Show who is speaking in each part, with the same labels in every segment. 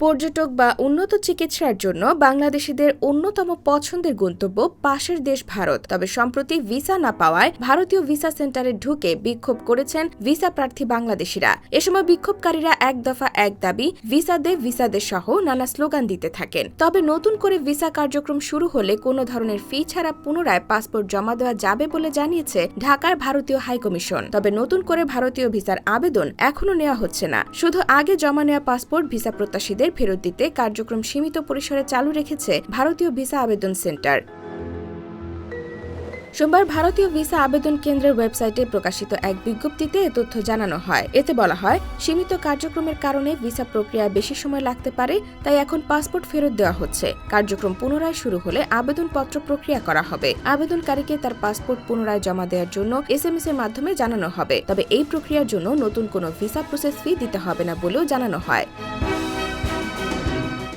Speaker 1: পর্যটক বা উন্নত চিকিৎসার জন্য বাংলাদেশিদের অন্যতম পছন্দের গন্তব্য পাশের দেশ ভারত। তবে সম্প্রতি ভিসা না পাওয়ায় ভারতীয় ভিসা সেন্টারে ঢুকে বিক্ষোভ করেছেন ভিসা প্রার্থী বাংলাদেশিরা। এ সময় বিক্ষোভকারীরা এক দফা এক দাবি, ভিসা দে ভিসা দে সহ নানা স্লোগান দিতে থাকেন। তবে নতুন করে ভিসা কার্যক্রম শুরু হলে কোনো ধরনের ফি ছাড়া পুনরায় পাসপোর্ট জমা দেওয়া যাবে বলে জানিয়েছে ঢাকার ভারতীয় হাইকমিশন। তবে নতুন করে ভারতীয় ভিসার আবেদন এখনও নেওয়া হচ্ছে না। শুধু আগে জমা নেওয়া পাসপোর্ট, ভিসা প্রত্যাশীদের ফেরত দিতে কার্যক্রম সীমিত পরিসরে চালু রেখেছে ভারতীয় ভিসা আবেদন সেন্টার। সোমবার ভারতীয় ভিসা আবেদন কেন্দ্রের ওয়েবসাইটে প্রকাশিত এক বিজ্ঞপ্তিতে এ তথ্য জানানো হয়। এতে বলা হয়, সীমিত কার্যক্রমের কারণে ভিসা প্রক্রিয়া বেশি সময় লাগতে পারে, তাই এখন পাসপোর্ট ফেরত দেওয়া হচ্ছে। কার্যক্রম পুনরায় শুরু হলে আবেদনপত্র প্রক্রিয়া করা হবে। আবেদনকারীকে তার পাসপোর্ট পুনরায় জমা দেওয়ার জন্য এস এম এস এর মাধ্যমে জানানো হবে। তবে এই প্রক্রিয়ার জন্য নতুন কোনো ভিসা প্রসেস ফি দিতে হবে না বলেও জানানো হয়।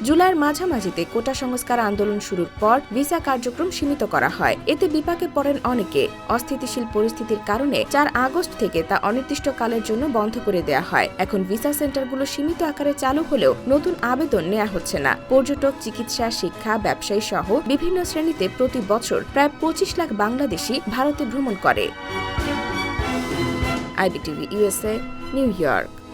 Speaker 1: জুলাইয়ের মাঝামাঝিতে কোটা সংস্কার আন্দোলন শুরুর পর ভিসা কার্যক্রম সীমিত করা হয়। এতে বিপাকে পড়েন অনেকে। অস্থিতিশীল পরিস্থিতির কারণে চার আগস্ট থেকে তা অনির্দিষ্টকালের জন্য বন্ধ করে দেওয়া হয়। এখন ভিসা সেন্টারগুলো সীমিত আকারে চালু হলেও নতুন আবেদন নেওয়া হচ্ছে না। পর্যটক, চিকিৎসা, শিক্ষা, ব্যবসায়ী সহ বিভিন্ন শ্রেণীতে প্রতি বছর প্রায় পঁচিশ লাখ বাংলাদেশি ভারতে ভ্রমণ করে। IBTV USA, New York.